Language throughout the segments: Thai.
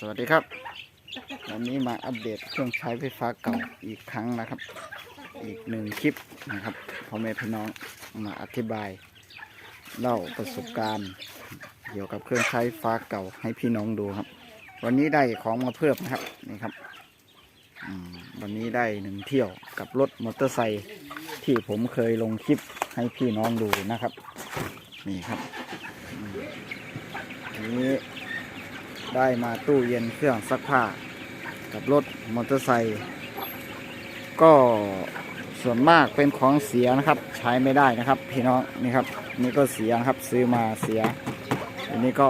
สวัสดีครับ วันนี้มาอัปเดตเครื่องใช้ไฟฟ้าเก่าอีกครั้งนะครับ อีกหนึ่งคลิปนะครับพ่อแม่พี่น้องมาอธิบายเล่าประสบการณ์ เกี่ยวกับเครื่องใช้ไฟฟ้าเก่าให้พี่น้องดูครับ วันนี้ได้ของมาเพิ่มนะครับนี่ครับวันนี้ได้หนึ่งเที่ยวกับรถมอเตอร์ไซค์ที่ผมเคยลงคลิปให้พี่น้องดูนะครับ นี่ครับทีนี้ ได้มาตู้เย็นเครื่องซักผ้า กับรถมอเตอร์ไซค์ก็ส่วนมากเป็นของเสียนะครับ ใช้ไม่ได้นะครับ พี่น้องนี่ครับ นี่ก็เสียครับ ซื้อมาเสีย อันนี้ก็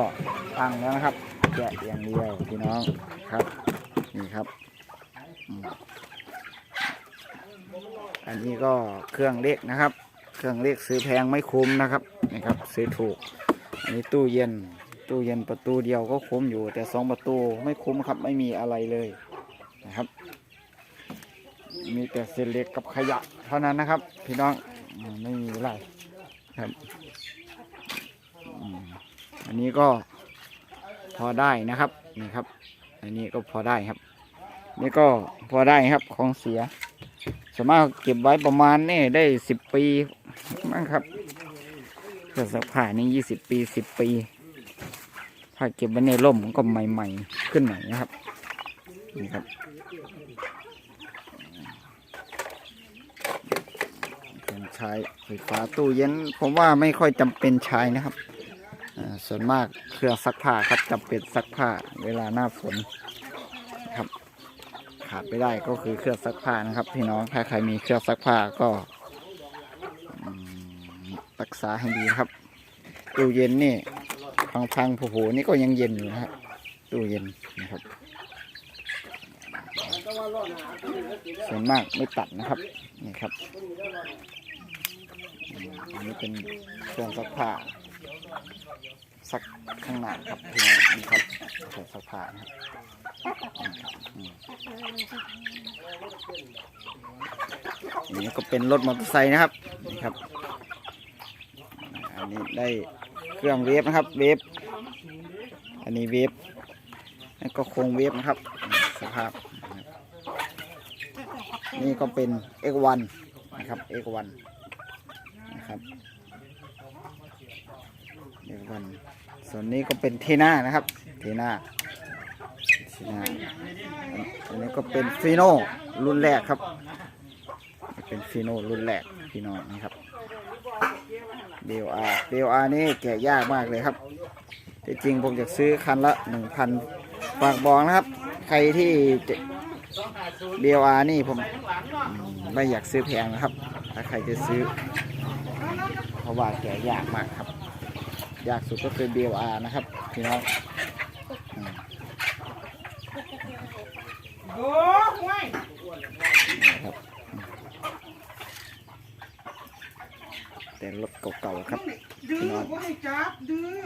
พังแล้วนะครับแกะอย่างเดียวพี่น้องครับ นี่ครับ อันนี้ก็เครื่องเล็กนะครับ เครื่องเล็กซื้อแพงไม่คุ้มนะครับนี่ครับ ซื้อถูกอันนี้ตู้เย็น ตู้เย็นประตูเดียวก็คุ้มอยู่ แต่สองประตูไม่คุ้มครับไม่มีอะไรเลยนะครับ มีแต่เศษเหล็กกับขยะเท่านั้นนะครับ พี่น้องไม่มีอะไรครับอันนี้ก็พอได้นะครับนี่ครับ อันนี้ก็พอได้ครับ นี่ก็พอได้ครับของเสียสามารถเก็บไว้ประมาณนี่ได้สิบปีมั้งครับเครื่องซักผ้านี่ยี่สิบปีสิบปี ถ้าเก็บไว้ในร่มก็ใหม่ ๆ ขึ้นหน่อยนะครับนี่ครับเครื่องใช้ไฟฟ้าตู้เย็นผมว่าไม่ค่อยจำเป็นใช้นะครับอ่าส่วนมากเครื่องซักผ้าครับจำเป็นซักผ้าเวลาหน้าฝนนะครับ ขาดไม่ได้ก็คือเครื่องซักผ้านะครับ พี่น้องถ้าใครมีเครื่องซักผ้าก็รักษาให้ดีครับตู้เย็นนี่ พังพังๆโผล่ๆนี่ก็ยังเย็นอยู่นะครับตู้เย็นนะครับ ส่วนมากไม่ตัดนะครับนี่ครับอันนี้เป็นเครื่องซักผ้าซักข้างหน้าครับพี่น้องนี่ครับเครื่องซักผ้านะครับนี่ก็เป็นรถมอเตอร์ไซค์นะครับนี่ครับ อันนี้ได้ เครื่องเวฟนะครับ เวฟอันนี้เวฟแล้วก็โครงเวฟนะครับ สภาพ นี่ก็เป็น X1 นะครับ X1 นะครับ X1 ส่วนนี้ก็เป็นเทน่านะครับ เทน่าเทน่าอันนี้ก็เป็นฟีโนรุ่นแรกครับ เป็นฟีโนรุ่นแรกพี่น้องนะครับ เบลอาเบลอานี่แกะยากมากเลยครับที่จริงผมจะซื้อคันละหนึ่งพันฝากบอกนะครับ ใครที่เบลอานี่ผมไม่อยากซื้อแพงนะครับ ถ้าใครจะซื้อ เพราะว่าแกะยากมากครับ ยากสุดก็คือเบลอานะครับพี่น้องอืม โอ้ห่วย นะครับอืม แต่รถเก่าๆครับดื้อผมไม่จับดื้อ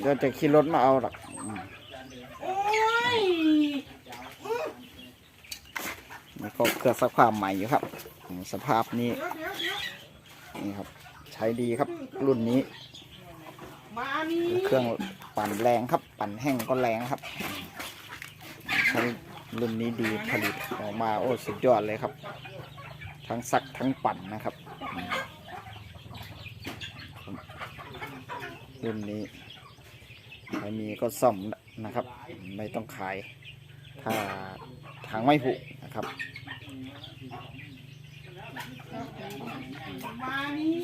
เดี๋ยวจะขี่รถมาเอาหรอกอืมโอ้ยนี่ก็เครื่องซักผ้าใหม่อยู่ครับอืมสภาพนี้เดี๋ยวเดี๋ยวเดี๋ยวนี่ครับ ใช้ดีครับรุ่นนี้มานี่เครื่องปั่นแรงครับ ปั่นแห้งก็แรงครับใช้ รุ่นนี้ดีผลิตออกมาโอ้สุดยอดเลยครับ ทั้งซักทั้งปั่นนะครับรุ่นนี้ใครมีก็ซ่อมนะครับ ไม่ต้องขาย ถ้าทางไม่ผุนะครับมานี่